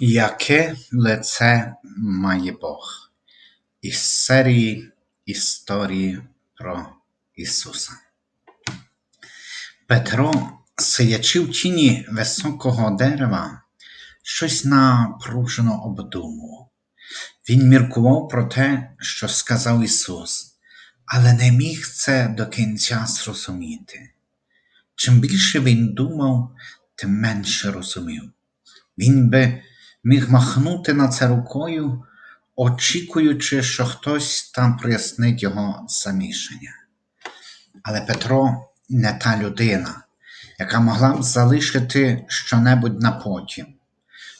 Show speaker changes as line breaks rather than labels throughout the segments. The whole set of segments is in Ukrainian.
Яке лице має Бог? Із серії Історії про Ісуса. Петро, сидячи в тіні високого дерева, щось напружено обдумував. Він міркував про те, що сказав Ісус, але не міг це до кінця зрозуміти. Чим більше він думав, тим менше розумів. Він би міг махнути на це рукою, очікуючи, що хтось там прояснить його замішання. Але Петро не та людина, яка могла б залишити щонебудь на потім,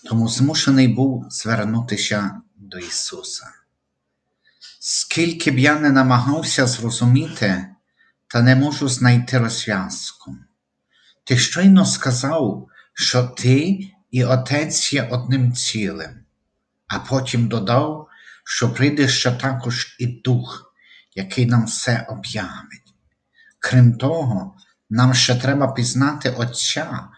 тому змушений був звернутися до Ісуса. Скільки б я не намагався зрозуміти, та не можу знайти розв'язку. Ти щойно сказав, що ти і Отець є одним цілим, а потім додав, що прийде ще також і Дух, який нам все об'явить. Крім того, нам ще треба пізнати Отця,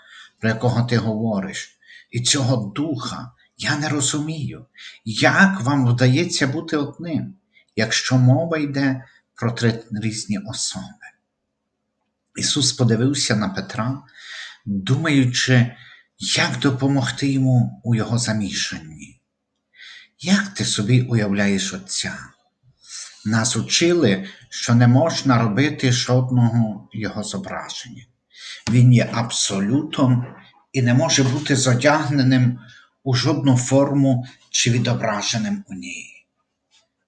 про якого ти говориш, і цього Духа я не розумію, як вам вдається бути одним, якщо мова йде про три різні особи. Ісус подивився на Петра, думаючи, як допомогти йому у його замішанні. Як ти собі уявляєш Отця? Нас учили, що не можна робити жодного його зображення. Він є абсолютом і не може бути зодягненим у жодну форму чи відображеним у ній.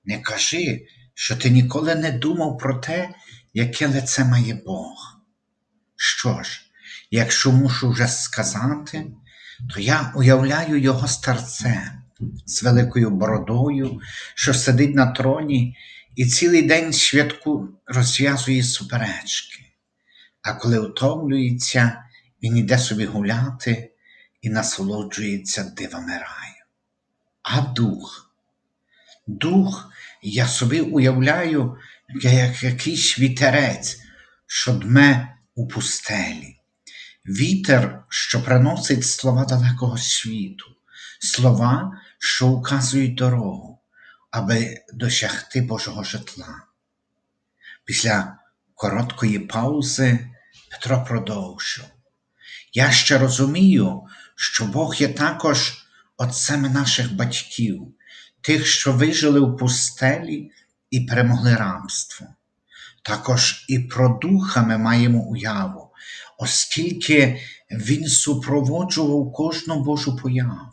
Не кажи, що ти ніколи не думав про те, яке лице має Бог. Що ж, якщо мушу вже сказати, то я уявляю його старцем з великою бородою, що сидить на троні і цілий день святку розв'язує суперечки. А коли втомлюється, він іде собі гуляти і насолоджується дивами раю. А дух, дух, я собі уявляю, як якийсь вітерець, що дме у пустелі. Вітер, що приносить слова далекого світу, слова, що указують дорогу, аби досягти Божого житла. Після короткої паузи Петро продовжив. Я ще розумію, що Бог є також отцем наших батьків, тих, що вижили в пустелі і перемогли рабство. Також і про духа ми маємо уяву, оскільки Він супроводжував кожну Божу появу.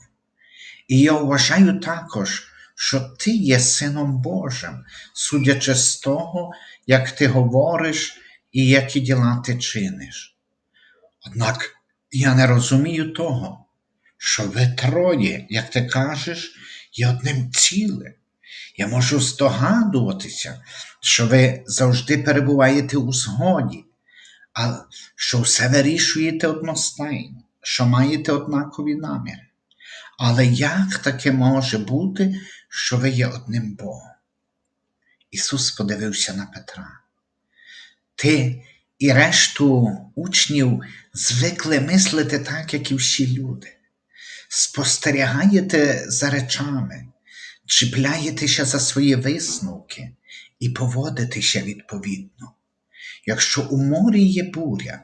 І я вважаю також, що ти є Сином Божим, судячи з того, як ти говориш і які діла ти чиниш. Однак я не розумію того, що ви троє, як ти кажеш, є одним цілим. Я можу здогадуватися, що ви завжди перебуваєте у згоді, а що все вирішуєте одностайно, що маєте однакові наміри. Але як таке може бути, що ви є одним Богом? Ісус подивився на Петра. Ти і решту учнів звикли мислити так, як і всі люди. Спостерігаєте за речами, чіпляєтеся за свої висновки і поводитеся відповідно. Якщо у морі є буря,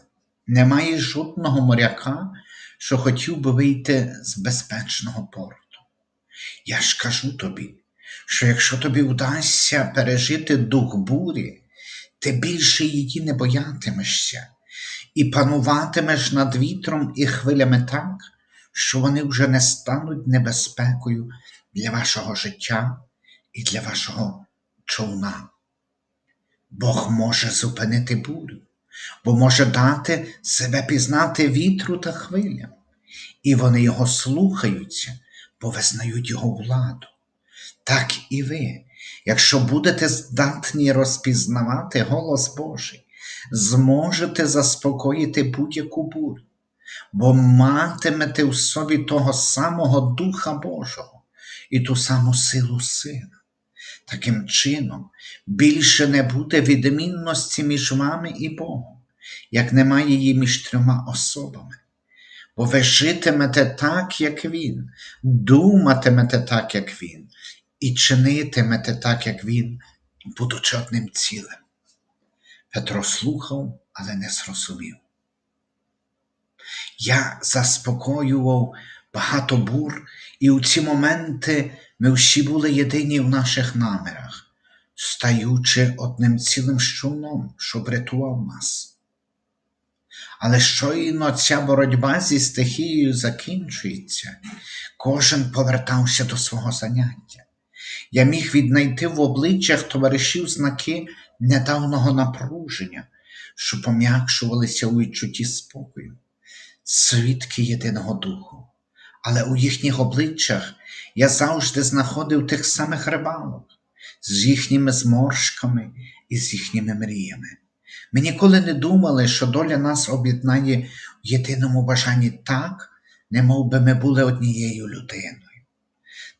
немає жодного моряка, що хотів би вийти з безпечного порту. Я ж кажу тобі, що якщо тобі вдасться пережити дух бурі, ти більше її не боятимешся і пануватимеш над вітром і хвилями так, що вони вже не стануть небезпекою для вашого життя і для вашого човна. Бог може зупинити бурю, бо може дати себе пізнати вітру та хвилям, і вони його слухаються, бо визнають його владу. Так і ви, якщо будете здатні розпізнавати голос Божий, зможете заспокоїти будь-яку бурю, бо матимете в собі того самого Духа Божого і ту саму силу сина. Таким чином, більше не буде відмінності між вами і Богом, як немає її між трьома особами. бо ви житимете так, як Він, думатимете так, як Він, і чинитимете так, як Він, будучи одним цілим. Петро слухав, але не зрозумів. Я заспокоював багато бур, і у ці моменти ми всі були єдині в наших намірах, стаючи одним цілим з човном, що врятував нас. Але щойно ця боротьба зі стихією закінчується, кожен повертався до свого заняття. Я міг віднайти в обличчях товаришів знаки недавнього напруження, що пом'якшувалися у відчутті спокою, свідки єдиного духу. Але у їхніх обличчях я завжди знаходив тих самих рибалок з їхніми зморшками і з їхніми мріями. Ми ніколи не думали, що доля нас об'єднає в єдиному бажанні так, немов би ми були однією людиною.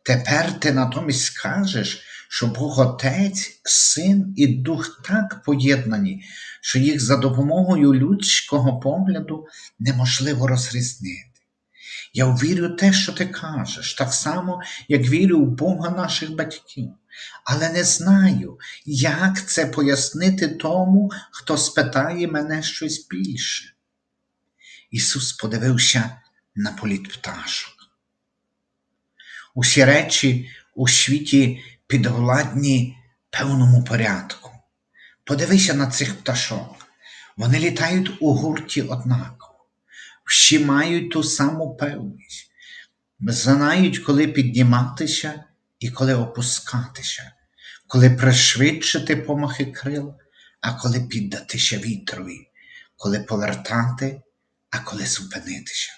Тепер ти натомість скажеш, що Бог Отець, Син і Дух так поєднані, що їх за допомогою людського погляду неможливо розрізнити. Я вірю в те, що ти кажеш, так само, як вірю в Бога наших батьків, але не знаю, як це пояснити тому, хто спитає мене щось більше. Ісус подивився на політ пташок. Усі речі у світі підвладні певному порядку. Подивися на цих пташок. Вони літають у гурті однаково, всі мають ту саму певність, знають, коли підніматися і коли опускатися, коли пришвидшити помахи крил, а коли піддатися вітрові, коли повертати, а коли зупинитися.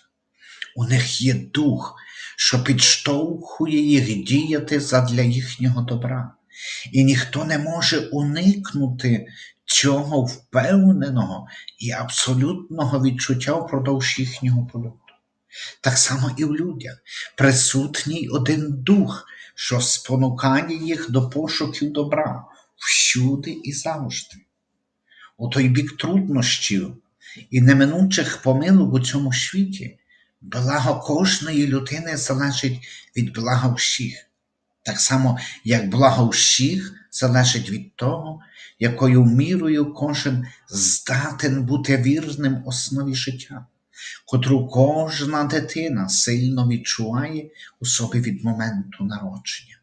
У них є дух, що підштовхує їх діяти задля їхнього добра, і ніхто не може уникнути цього впевненого і абсолютного відчуття впродовж їхнього польоту. Так само і в людях присутній один дух, що спонукає їх до пошуків добра всюди і завжди. У той бік труднощів і неминучих помилок у цьому світі благо кожної людини залежить від блага всіх, так само, як благо всіх залежить від того, якою мірою кожен здатен бути вірним основі життя, котру кожна дитина сильно відчуває у собі від моменту народження.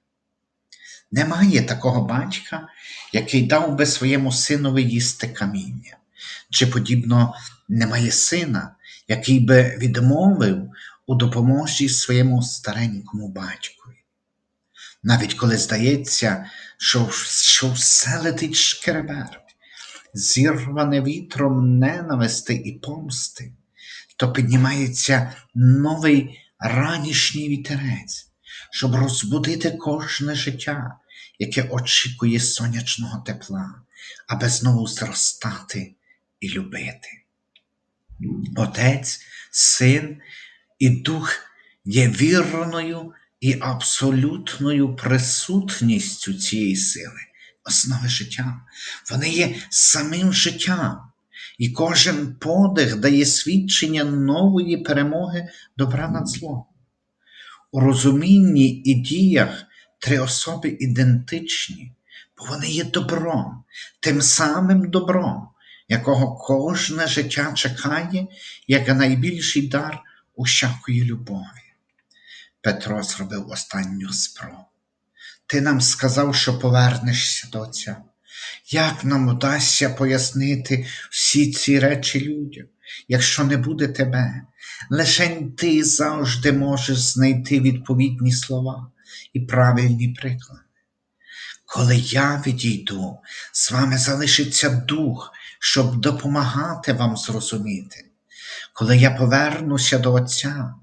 Немає такого батька, який дав би своєму синові їсти каміння, чи подібно немає сина, який би відмовив у допомозі своєму старенькому батькові. Навіть коли здається, що, що все летить шкереберть, зірване вітром ненависти і помсти, то піднімається новий ранішній вітерець, щоб розбудити кожне життя, яке очікує сонячного тепла, аби знову зростати і любити. Отець, Син і Дух є вірною і абсолютною присутністю цієї сили, основи життя. Вони є самим життям, і кожен подих дає свідчення нової перемоги добра над злом. У розумінні і діях три особи ідентичні, бо вони є добром, тим самим добром якого кожне життя чекає, як найбільший дар усякої любові. Петро зробив останню спробу. Ти нам сказав, що повернешся до Отця. Як нам вдасться пояснити всі ці речі людям, якщо не буде тебе? Лишень ти завжди можеш знайти відповідні слова і правильні приклади. Коли я відійду, з вами залишиться дух, щоб допомагати вам зрозуміти. Коли я повернуся до Отця,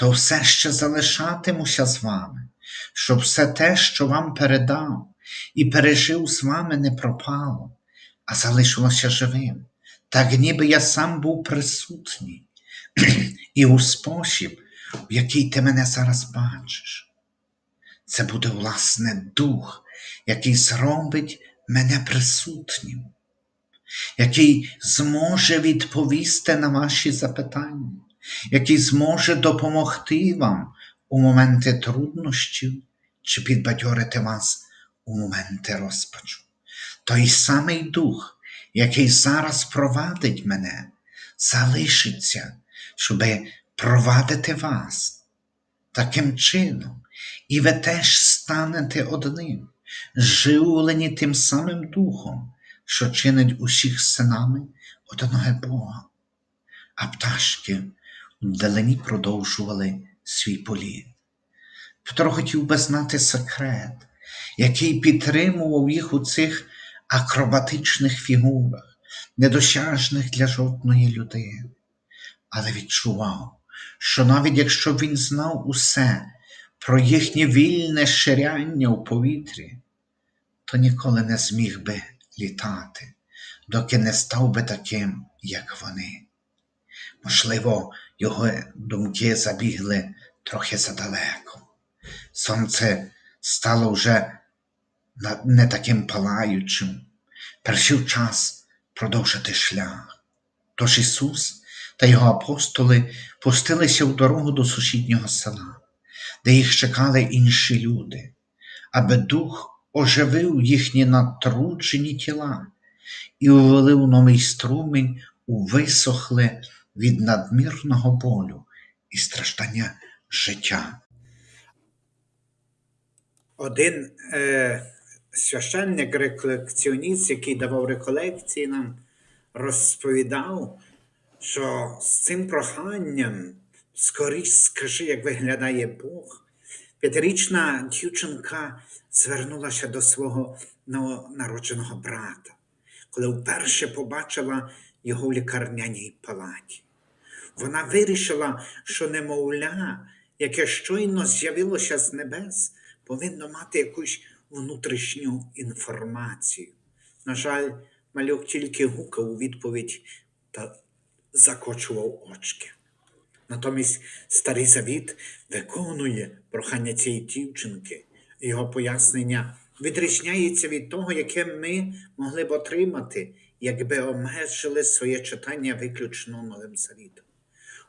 то все ще залишатимуся з вами, щоб все те, що вам передав і пережив з вами, не пропало, а залишилося живим, так ніби я сам був присутній і у спосіб, в який ти мене зараз бачиш. Це буде власне дух, який зробить мене присутнім який зможе відповісти на ваші запитання, який зможе допомогти вам у моменти труднощів чи підбадьорити вас у моменти розпачу. Той самий дух, який зараз провадить мене, залишиться, щоби провадити вас. Таким чином, і ви теж станете одним, живлені тим самим духом, що чинить усіх синами одного Бога. А пташки вдалині продовжували свій політ. Петро хотів би знати секрет, який підтримував їх у цих акробатичних фігурах, недосяжних для жодної людини, але відчував, що навіть якщо він знав усе про їхнє вільне ширяння у повітрі, то ніколи не зміг би літати, доки не став би таким, як вони. Можливо, його думки забігли трохи задалеко. Сонце стало вже не таким палаючим. Прийшов час продовжити шлях. Тож Ісус та його апостоли пустилися в дорогу до сусіднього села, де їх чекали інші люди, аби дух оживив їхні натруджені тіла і увелив новий струмінь у висохле від надмірного болю і страждання життя.
Один е, священник реколекціоніст, який давав реколекції нам, розповідав, що з цим проханням скоріш скажи, як виглядає Бог. П'ятирічна дівчинка звернулася до свого новонародженого брата, коли вперше побачила його в лікарняній палаті. Вона вирішила, що немовля, яке щойно з'явилося з небес, повинно мати якусь внутрішню інформацію. На жаль, малюк тільки гукав у відповідь та закочував очки. Натомість старий завіт виконує прохання цієї дівчинки. Його пояснення відрізняється від того, яке ми могли б отримати, якби обмежили своє читання виключно новим завітом.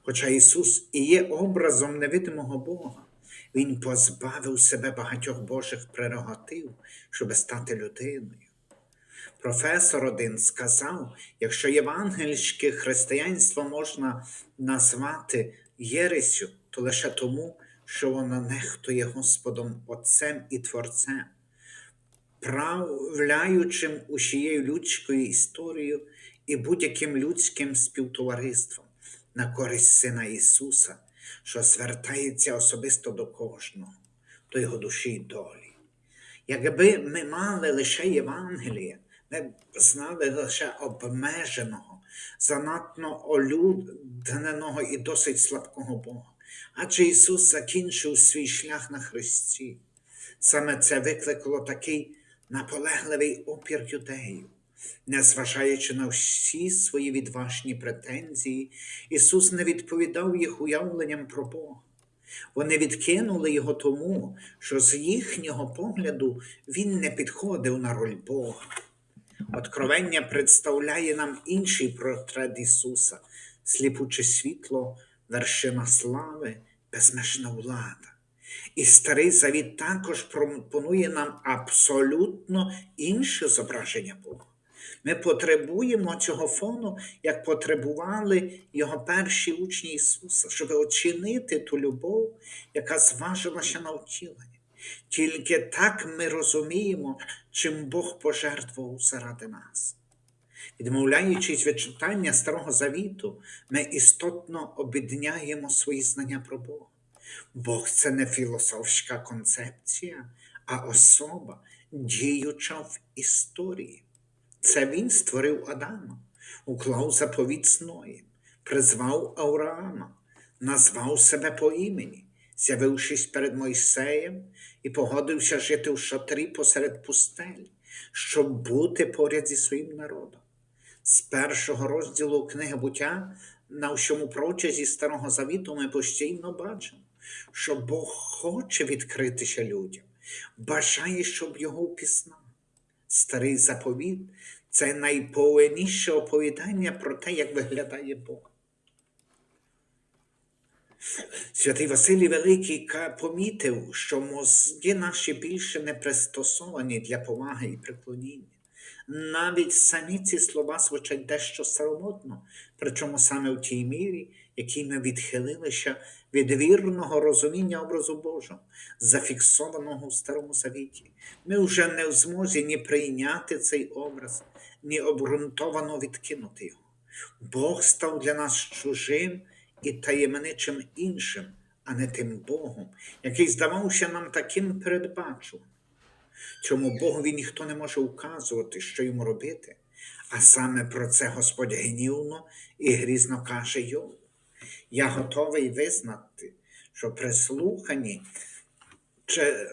Хоча Ісус і є образом невидимого Бога, Він позбавив себе багатьох Божих прерогатив, щоб стати людиною. Професор один сказав, якщо євангельське християнство можна назвати єресю, то лише тому, що воно нехтує Господом Отцем і Творцем, правляючим усією людською історією і будь-яким людським співтовариством на користь Сина Ісуса, що звертається особисто до кожного, до його душі й долі. Якби ми мали лише Євангеліє, ми б знали лише обмеженого, занадто олюдненого і досить слабкого Бога. Адже Ісус закінчив свій шлях на Христі. Саме це викликало такий наполегливий опір юдеїв. Незважаючи на всі свої відважні претензії, Ісус не відповідав їх уявленням про Бога. Вони відкинули його тому, що з їхнього погляду він не підходив на роль Бога. Откровення представляє нам інший портрет Ісуса, сліпуче світло, вершина слави, безмежна влада. І старий завіт також пропонує нам абсолютно інше зображення Бога. Ми потребуємо цього фону, як потребували його перші учні Ісуса, щоб оцінити ту любов, яка зважилася на втілення. Тільки так ми розуміємо, чим Бог пожертвував заради нас. Відмовляючись від читання Старого Завіту, ми істотно обідняємо свої знання про Бога. Бог це не філософська концепція, а особа, діюча в історії. Це він створив Адама, уклав заповіт з Ноєм, призвав Авраама, назвав себе по імені, з'явившись перед Мойсеєм і погодився жити в шатрі посеред пустелі, щоб бути поряд зі своїм народом. З першого розділу книги буття на всьому прочезі Старого Завіту ми постійно бачимо, що Бог хоче відкритися людям, бажає, щоб його впізнали. Старий заповіт це найповинніше оповідання про те, як виглядає Бог. Святий Василій Великий помітив, що мозки наші більше не пристосовані для поваги і преклоніння. Навіть самі ці слова звучать дещо старомодно, причому саме в тій мірі, якій ми відхилилися від вірного розуміння образу Божого, зафіксованого в Старому Завіті. Ми вже не в змозі ні прийняти цей образ, ні обґрунтовано відкинути його. Бог став для нас чужим і таємничим іншим, а не тим Богом, який здавався нам таким передбачуваним. Цьому Богові ніхто не може указувати, що йому робити. А саме про це Господь гнівно і грізно каже Йову. Я готовий визнати, що при слуханні чи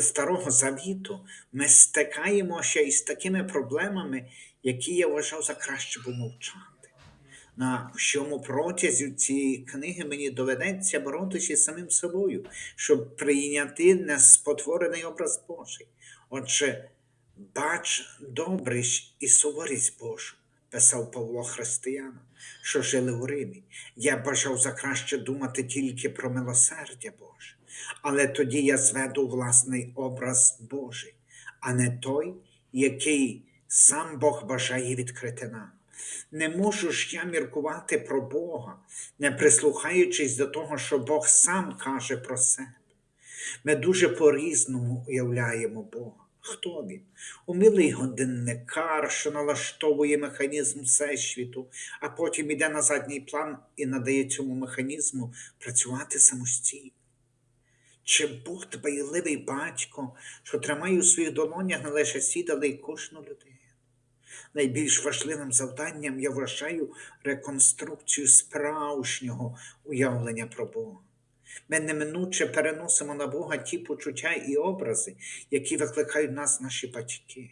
старого завіту ми стикаємося із такими проблемами, які я вважав за краще помовчати. На всьому протязі цієї книги мені доведеться боротися з самим собою, щоб прийняти неспотворений образ Божий. Отже, бач добрість і суворість Божу, писав Павло Християнам, що жили у Римі. Я бажав за краще думати тільки про милосердя Боже, але тоді я зведу власний образ Божий, а не той, який сам Бог бажає відкрити нам. Не можу ж я міркувати про Бога, не прислухаючись до того, що Бог сам каже про себе. Ми дуже по-різному уявляємо Бога. Хто він? Умілий годинникар, що налаштовує механізм всесвіту, а потім іде на задній план і надає цьому механізму працювати самостійно. Чи Бог дбайливий батько, що тримає у своїх долонях не лише світ, але й кожну людину? Найбільш важливим завданням я вважаю реконструкцію справжнього уявлення про Бога. Ми неминуче переносимо на Бога ті почуття і образи, які викликають нас наші батьки.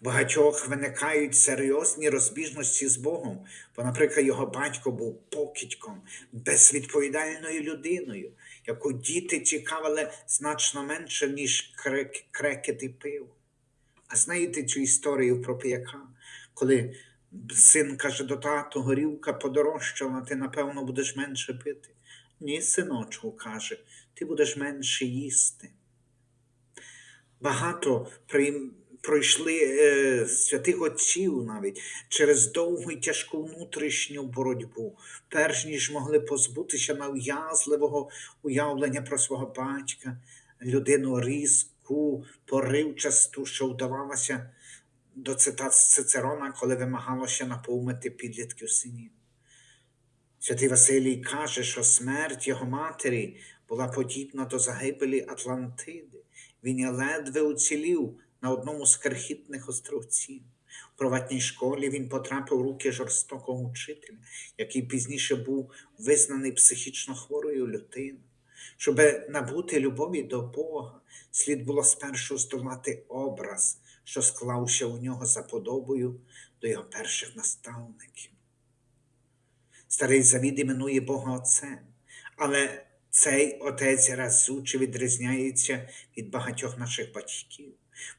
Багатьох виникають серйозні розбіжності з Богом, бо, наприклад, його батько був покидьком, безвідповідальною людиною, яку діти цікавили значно менше, ніж крек- крекет і пиво. А знаєте цю історію про пияка, коли син каже до тату, горілка подорожчала, ти напевно будеш менше пити. Ні, синочку, каже, ти будеш менше їсти. Багато пройшли е, святих отців навіть через довгу і тяжку внутрішню боротьбу, перш ніж могли позбутися нав'язливого уявлення про свого батька, людину різку, поривчасту, що вдавалася до цитат з Цицерона, коли вимагалося наповнити підлітків синів. Святий Василій каже, що смерть його матері була подібна до загибелі Атлантиди. Він ледве уцілів на одному з крихітних островців. У приватній школі він потрапив у руки жорстокого вчителя, який пізніше був визнаний психічно хворою людиною. Щоб набути любові до Бога, слід було спершу здолати образ, що склався у нього за подобою до його перших наставників. Старий завід іменує Бога Отцем, але цей отець разуче відрізняється від багатьох наших батьків.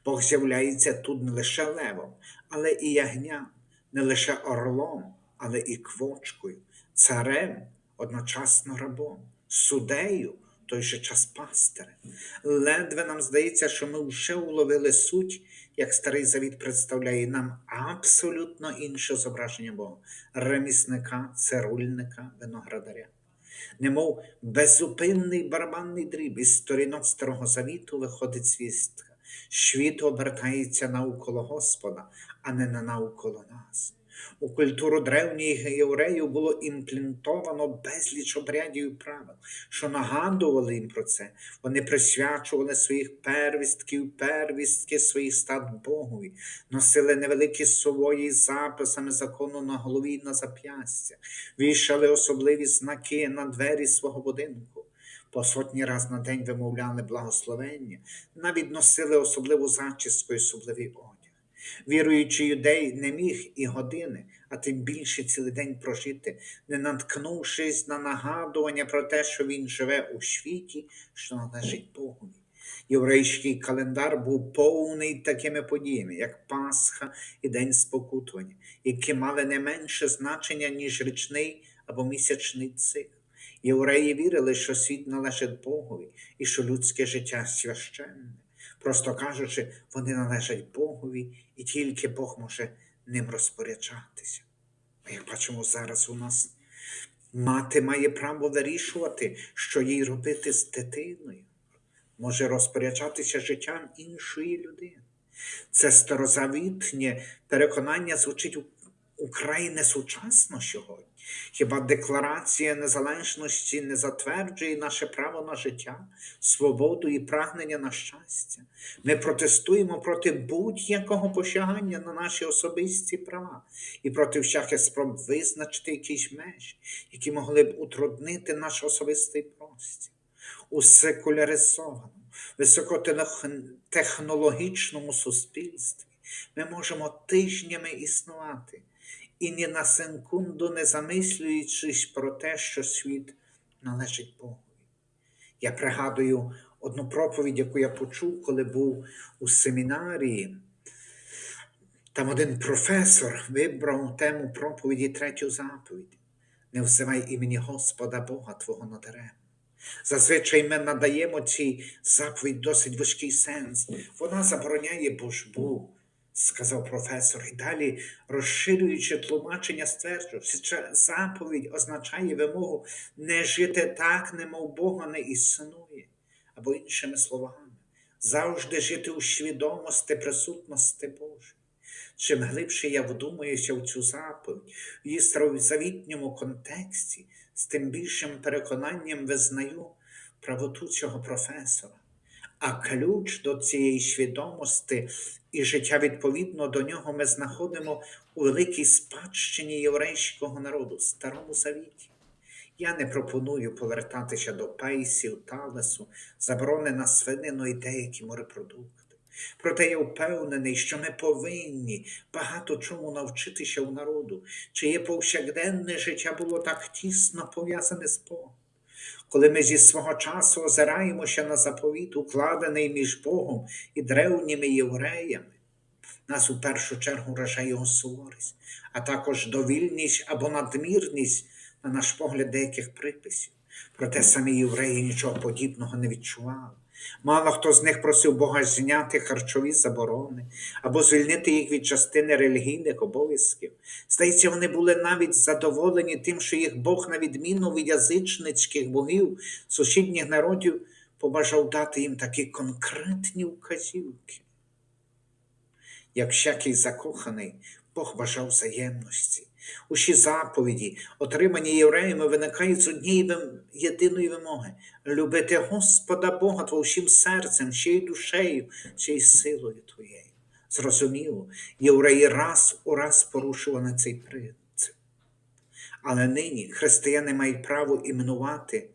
Бог з'являється тут не лише левом, але і ягням, не лише орлом, але і квочкою, царем, одночасно рабом, судею, той же час пастирем. Ледве нам здається, що ми вже уловили суть, як старий завіт представляє нам абсолютно інше зображення Бога ремісника, цирульника, виноградаря. Немов беззупинний барабанний дріб із сторінок Старого Завіту виходить звістка. Світ обертається навколо Господа, а не на навколо нас. У культуру древніх євреїв було імплантовано безліч обрядів і правил, що нагадували їм про це. Вони присвячували своїх первістків, первістки своїх стад Богові, носили невеликі сової з записами закону на голові і на зап'ястя, вішали особливі знаки на двері свого будинку. По сотні раз на день вимовляли благословення, навіть носили особливу зачіску і особливий одяг. Віруючий юдей не міг і години, а тим більше цілий день прожити, не наткнувшись на нагадування про те, що він живе у світі, що належить Богові. Єврейський календар був повний такими подіями, як Пасха і День спокутування, які мали не менше значення, ніж річний або місячний цикл. Євреї вірили, що світ належить Богові і що людське життя священне. Просто кажучи, вони належать Богові, і тільки Бог може ним розпоряджатися. А як бачимо зараз у нас, мати має право вирішувати, що їй робити з дитиною, може розпоряджатися життям іншої людини. Це старозавітнє переконання звучить украй несучасно сьогодні. Хіба декларація незалежності не затверджує наше право на життя, свободу і прагнення на щастя? Ми протестуємо проти будь-якого посягання на наші особисті права і проти всяких спроб визначити якісь межі, які могли б утруднити наш особистий простір. У секуляризованому, високотехнологічному суспільстві ми можемо тижнями існувати і ні на секунду не замислюючись про те, що світ належить Богові. Я пригадую одну проповідь, яку я почув, коли був у семінарії. Там один професор вибрав тему проповіді третю заповідь. Не взивай імені Господа Бога Твого надаремно. Зазвичай ми надаємо цій заповідь досить важкий сенс. Вона забороняє божбу, сказав професор, і далі, розширюючи тлумачення, стверджував, що заповідь означає вимогу не жити так, немов Бога не існує, або іншими словами, завжди жити у свідомості присутності Божої. Чим глибше я вдумуюся в цю заповідь, в її старозавітньому контексті, з тим більшим переконанням визнаю правоту цього професора. А ключ до цієї свідомості і життя відповідно до нього ми знаходимо у великій спадщині єврейського народу, Старому Завіті. Я не пропоную повертатися до пейсів, талесу, заборони на свинину і деякі морепродукти. Проте я впевнений, що ми повинні багато чому навчитися у народу, чиє повсякденне життя було так тісно пов'язане з Богом. Коли ми зі свого часу озираємося на заповіт, укладений між Богом і древніми євреями, нас у першу чергу вражає його суворість, а також довільність або надмірність, на наш погляд, деяких приписів. Проте самі євреї нічого подібного не відчували. Мало хто з них просив Бога зняти харчові заборони або звільнити їх від частини релігійних обов'язків. Здається, вони були навіть задоволені тим, що їх Бог, на відміну від язичницьких богів, сусідніх народів, побажав дати їм такі конкретні вказівки. Як всякий закоханий, Бог бажав взаємності. Усі заповіді, отримані євреями, виникають з однієї єдиної вимоги любити Господа Бога всім серцем, всією душею, всією силою твоєю. Зрозуміло, євреї раз у раз порушували цей принцип. Але нині християни мають право іменувати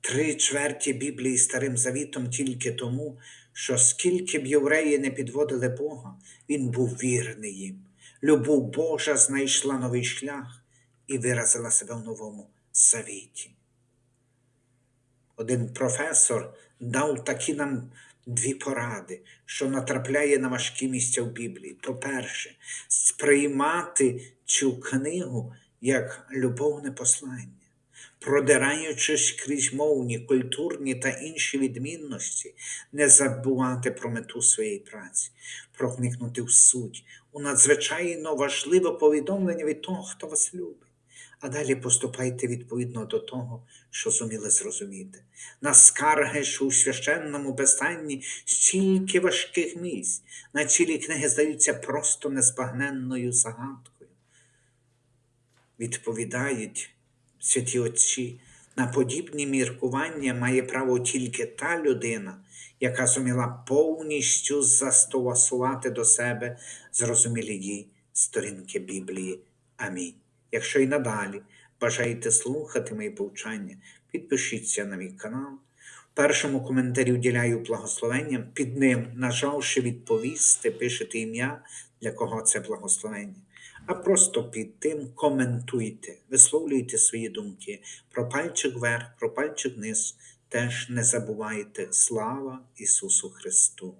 три чверті Біблії Старим Завітом тільки тому, що скільки б євреї не підводили Бога, він був вірний їм. Любов Божа знайшла новий шлях і виразила себе в новому завіті. Один професор дав такі нам дві поради, що натрапляє на важкі місця в Біблії. По-перше, сприймати цю книгу як любовне послання, продираючись крізь мовні, культурні та інші відмінності, не забувати про мету своєї праці, проникнути в суть, у надзвичайно важливе повідомлення від того, хто вас любить. А далі поступайте відповідно до того, що зуміли зрозуміти. На скарги, що у священному писанні стільки важких місць, на цілі книги здаються просто незбагненною загадкою. Відповідають святі отці, на подібні міркування має право тільки та людина, яка зуміла повністю застосувати до себе зрозумілі їй сторінки Біблії. Амінь. Якщо і надалі бажаєте слухати мої повчання, підпишіться на мій канал. В першому коментарі вділяю благословення, під ним, нажавши відповісти, пишете ім'я, для кого це благословення. А просто під тим коментуйте, висловлюйте свої думки про пальчик вверх, про пальчик вниз теж не забувайте слава Ісусу Христу!